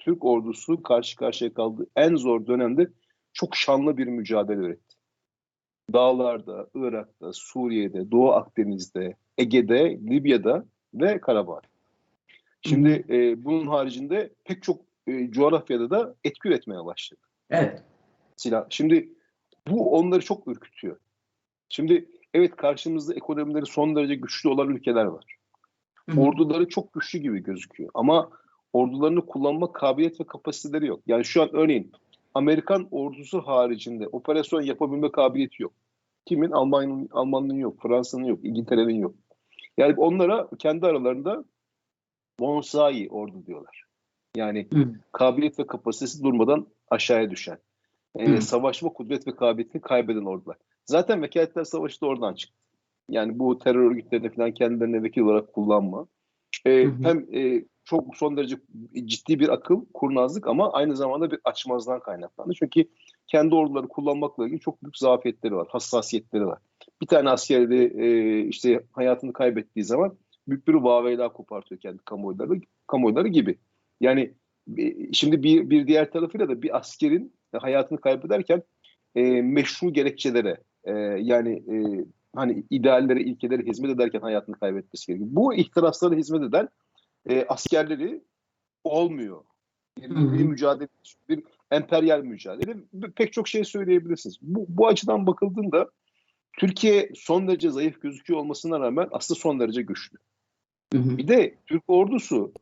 Türk ordusu karşı karşıya kaldığı en zor dönemde çok şanlı bir mücadele üretti. Dağlarda, Irak'ta, Suriye'de, Doğu Akdeniz'de, Ege'de, Libya'da ve Karabağ. Şimdi e, bunun haricinde pek çok e, coğrafyada da etki üretmeye başladı Evet. silah. Şimdi bu onları çok ürkütüyor. Şimdi evet karşımızda ekonomileri son derece güçlü olan ülkeler var. Hı. Orduları çok güçlü gibi gözüküyor. Ama ordularını kullanma kabiliyet ve kapasiteleri yok. Yani şu an örneğin Amerikan ordusu haricinde operasyon yapabilme kabiliyeti yok. Kimin? Almanya'nın Alman'ın yok, Fransa'nın yok, İngiltere'nin yok. Yani onlara kendi aralarında bonsai ordu diyorlar. Yani Hı. kabiliyet ve kapasitesi durmadan aşağıya düşen. Ee, Hı. savaşma kudret ve kabiliyetini kaybeden ordular. Zaten vekaletler savaşı da oradan çıktı. Yani bu terör örgütlerine falan kendilerine vekil olarak kullanma. Hı hı. hem e, çok son derece ciddi bir akıl, kurnazlık ama aynı zamanda bir açmazdan kaynaklandı. Çünkü kendi orduları kullanmakla ilgili çok büyük zafiyetleri var, hassasiyetleri var. Bir tane askeri e, işte hayatını kaybettiği zaman büyük bir vaveyla kopartıyor kendi kamuoyları, kamuoyları gibi. Yani e, şimdi bir, bir diğer tarafıyla da bir askerin hayatını kaybederken e, meşru gerekçelere e, yani e, hani ideallere, ilkelere hizmet ederken hayatını kaybetmesi gerekiyor. Bu ihtiraslara hizmet eden e, askerleri olmuyor. Bir, Hı hı. bir mücadele, bir emperyal mücadele. Pek çok şey söyleyebilirsiniz. Bu, bu açıdan bakıldığında Türkiye son derece zayıf gözüküyor olmasına rağmen aslında son derece güçlü. Hı hı. Bir de Türk ordusu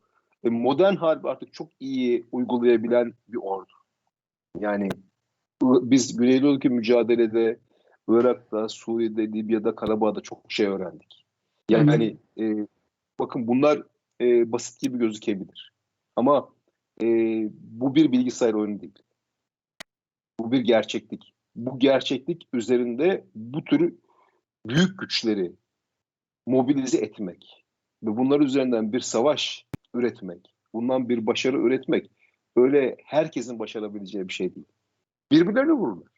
e, modern harbi artık çok iyi uygulayabilen bir ordu. Yani biz Güneydoğu'daki mücadelede Irak'ta, Suriye'de, Libya'da, Karabağ'da çok şey öğrendik. Yani hani e, bakın bunlar e, basit gibi gözükebilir. Ama e, bu bir bilgisayar oyunu değil. Bu bir gerçeklik. Bu gerçeklik üzerinde bu tür büyük güçleri mobilize etmek ve bunlar üzerinden bir savaş üretmek, bundan bir başarı üretmek öyle herkesin başarabileceği bir şey değil. Birbirlerine vururlar.